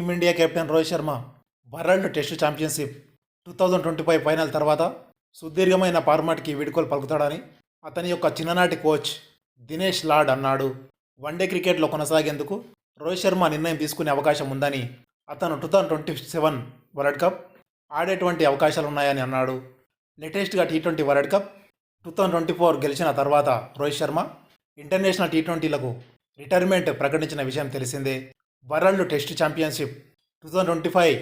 Team India captain Rohit Sharma world test championship two thousand twenty five final తర్వాత సుదీర్ఘమైన ఫార్మాట్కి వీడుకోలు పలుకుతాడని అతని యొక్క చిన్ననాటి కోచ్ దినేష్ లాడ్ అన్నాడు. వన్డే క్రికెట్లో కొనసాగేందుకు రోహిత్ శర్మ నిర్ణయం తీసుకునే అవకాశం ఉందని అతను two thousand twenty seven world cup ఆడేటువంటి అవకాశాలు ఉన్నాయని అన్నాడు. లేటెస్ట్గా T twenty world cup two thousand twenty four గెలిచిన తర్వాత రోహిత్ శర్మ ఇంటర్నేషనల్ టీ ట్వంటీలకు రిటైర్మెంట్ ప్రకటించిన విషయం తెలిసిందే. World test championship two thousand twenty five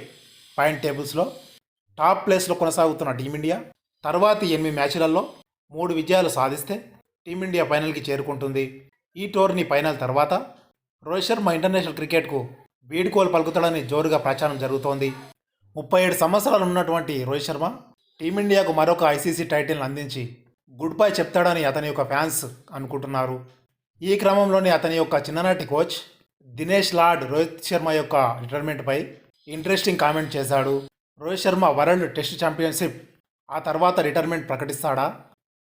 point టేబుల్స్లో top ప్లేస్లో కొనసాగుతున్న టీమిండియా తర్వాతి ఎనిమిది మ్యాచ్లలో మూడు విజయాలు సాధిస్తే టీమిండియా ఫైనల్కి చేరుకుంటుంది. ఈ టోర్నీ ఫైనల్ తర్వాత రోహిత్ శర్మ ఇంటర్నేషనల్ క్రికెట్కు వీడ్కోలు పలుకుతాడని జోరుగా ప్రచారం జరుగుతోంది. ముప్పై ఏడు సంవత్సరాలు ఉన్నటువంటి రోహిత్ శర్మ టీమిండియాకు మరొక ఐసీసీ టైటిల్ని అందించి గుడ్ బై చెప్తాడని అతని యొక్క ఫ్యాన్స్ అనుకుంటున్నారు. ఈ క్రమంలోనే అతని యొక్క చిన్ననాటి కోచ్ దినేష్ లార్డ్ రోహిత్ శర్మ యొక్క రిటైర్మెంట్పై ఇంట్రెస్టింగ్ కామెంట్ చేశాడు. Rohit Sharma world test championship ఆ తర్వాత రిటైర్మెంట్ ప్రకటిస్తాడా?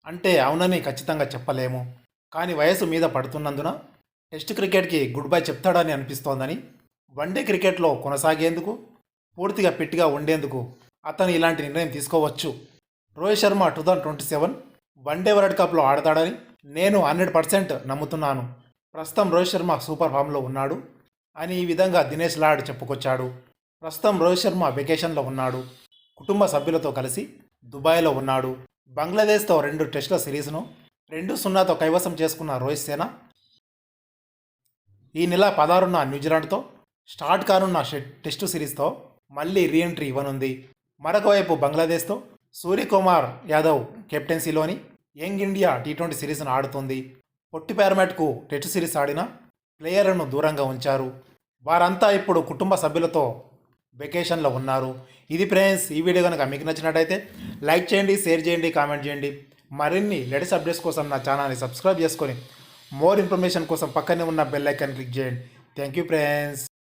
అంటే అవునని ఖచ్చితంగా చెప్పలేము. కానీ వయసు మీద పడుతున్నందున టెస్ట్ క్రికెట్కి గుడ్ బై చెప్తాడని అనిపిస్తోందని వన్డే క్రికెట్లో కొనసాగేందుకు పూర్తిగా ఫిట్గా ఉండేందుకు అతను ఇలాంటి నిర్ణయం తీసుకోవచ్చు. Rohit Sharma two thousand twenty seven one day world కప్లో ఆడతాడని నేను హండ్రెడ్ పర్సెంట్ నమ్ముతున్నాను. ప్రస్తుతం రోహిత్ శర్మ సూపర్ ఫామ్లో ఉన్నాడు. అని ఈ విధంగా దినేష్ లాడ్ చెప్పుకొచ్చాడు. ప్రస్తుతం రోహిత్ శర్మ వెకేషన్లో ఉన్నాడు. కుటుంబ సభ్యులతో కలిసి దుబాయ్లో ఉన్నాడు. బంగ్లాదేశ్తో రెండు టెస్టుల సిరీస్ను రెండు సున్నాతో కైవసం చేసుకున్న రోహిత్ సేన ఈ నెల పదహారున న్యూజిలాండ్తో స్టార్ట్ కానున్న టెస్టు సిరీస్తో మళ్ళీ రీఎంట్రీ ఇవ్వనుంది. మరొక వైపు బంగ్లాదేశ్తో సూర్యకుమార్ యాదవ్ కెప్టెన్సీలోని యంగ్ ఇండియా టీ ట్వంటీ సిరీస్ను ఆడుతుంది. పొట్టి ప్యారమెట్కు టెస్ట్ సిరీస్ ఆడిన ప్లేయర్లను దూరంగా ఉంచారు. వారంతా ఇప్పుడు కుటుంబ సభ్యులతో వెకేషన్లో ఉన్నారు. ఇది ఫ్రెండ్స్ ఈ వీడియో కనుక మీకు నచ్చినట్టయితే లైక్ చేయండి షేర్ చేయండి కామెంట్ చేయండి. మరిన్ని లేటెస్ట్ అప్డేట్స్ కోసం నా ఛానల్ని సబ్స్క్రైబ్ చేసుకొని మోర్ ఇన్ఫర్మేషన్ కోసం పక్కనే ఉన్న బెల్ ఐకాన్ క్లిక్ చేయండి. Thank you friends.